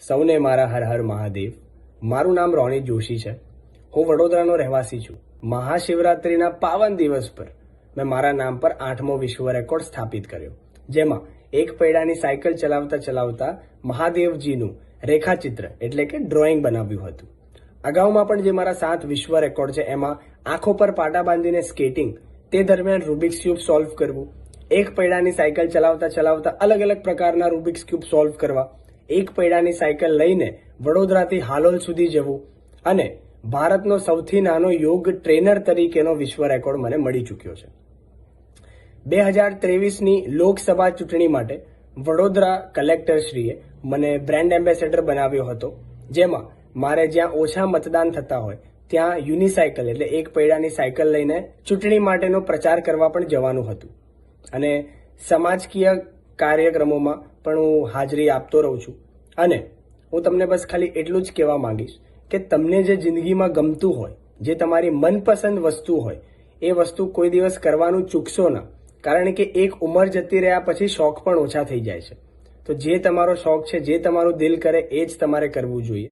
સૌને મારા હર હર મહાદેવ. મારું નામ રોની જોશી છે. હું વડોદરાનો રહેવાસી છું. મહાશિવરાત્રિના પાવન દિવસ પર મેં મારા નામ પર આઠમો વિશ્વ રેકોર્ડ સ્થાપિત કર્યો. જેમાં એક પૈડાની સાયકલ ચલાવતા ચલાવતા મહાદેવજીનું રેખાચિત્ર એટલે કે ડ્રોઈંગ બનાવ્યું હતું. અગાઉમાં પણ જે મારા સાત વિશ્વ રેકોર્ડ છે, એમાં આંખો પર પાટા બાંધીને સ્કેટિંગ તે દરમિયાન રૂબિક્સ ક્યુબ સોલ્વ કરવું, એક પૈડાની સાયકલ ચલાવતા ચલાવતા અલગ અલગ પ્રકારના રૂબિક્સ ક્યુબ સોલ્વ કરવા એક પૈડાની સાયકલ લઈને વડોદરાથી હાલોલ સુધી જવું અને ભારતનો સૌથી નાનો યોગ ટ્રેનર તરીકેનો વિશ્વ રેકોર્ડ મને મળી ચૂક્યો છે. બે હજાર ત્રેવીસની લોકસભા ચૂંટણી માટે વડોદરા કલેક્ટરશ્રીએ મને બ્રેન્ડ એમ્બેસેડર બનાવ્યો હતો, જેમાં મારે જ્યાં ઓછા મતદાન થતા હોય ત્યાં યુનિસાયકલ એટલે એક પૈડાની સાયકલ લઈને ચૂંટણી માટેનો પ્રચાર કરવા પણ જવાનું હતું. અને સમાજકીય કાર્યક્રમોમાં પણ હું હાજરી આપતો રહું છું. અને હું તમને બસ ખાલી એટલું જ કહેવા માંગીશ કે તમને જે જિંદગીમાં ગમતું હોય, જે તમારી મનપસંદ વસ્તુ હોય, એ વસ્તુ કોઈ દિવસ કરવાનું ચૂકશો ના. કારણ કે એક ઉંમર જતી રહ્યા પછી શોખ પણ ઓછા થઈ જાય છે. તો જે તમારો શોખ છે, જે તમારું દિલ કરે, એ જ તમારે કરવું જોઈએ.